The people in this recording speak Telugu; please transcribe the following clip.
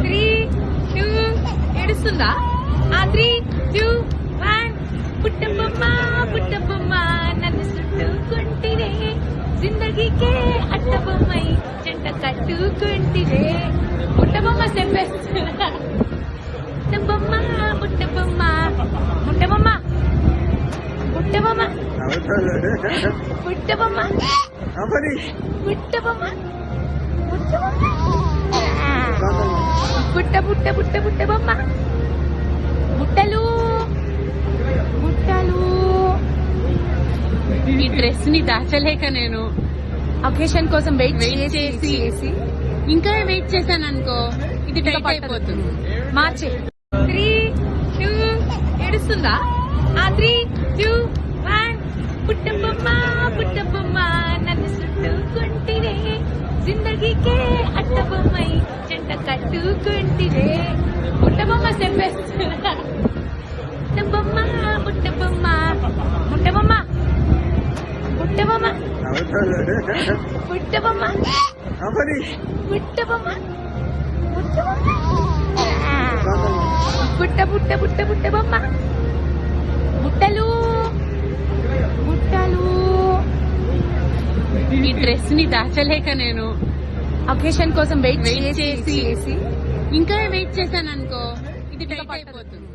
త్రీ టూ ఏడుస్తుందా? ఆ త్రీ టూ వన్. పుట్టబొమ్మ పుట్టబొమ్మ నన్ను చుట్టుకుంటిరే జిందగీకే అట్టబొమ్మై జంట కట్టుకుంటిరే పుట్టబొమ్మ చెప్పేస్తున్నా. పుట్టబొమ్మ పుట్టబొమ్మ పుట్టబొమ్మ. పుట్టబొమ్మ. పుట్టబొమ్మ. పుట్టబొమ్మ. పుట్టబొమ్మ. పుట్ట పుట్ట పుట్ట పుట్ట బొమ్మ. బుట్టలు. బుట్టలు. ఈ డ్రెస్ని దాచలేక నేను అకేషన్ కోసం వెయిట్ చేసి ఇంకా వెయిట్ చేశాను అనుకో ఇది టైట్. అయిపోతుంది. మార్చే. త్రీ టూ ఏడుస్తుందా? ఆ త్రీ టూ వన్. పుట్టబొమ్మ పుట్టబొమ్మ నన్ను చుట్టుకుంటిరే జిందగీకే అట్టబొమ్మై జంట కట్టుకుంటిరే పుట్టబొమ్మ చెప్పేస్తున్నా పుట్ట పుట్ట పుట్ట పుట్ట బొమ్మ బుట్టలు బుట్టలు. ఈ డ్రెస్ని దాచలేక నేను అకేషన్ కోసం వెయిట్. చేసి ఇంకా వెయిట్ చేశాను అనుకో ఇది టైట్ అయిపోతుంది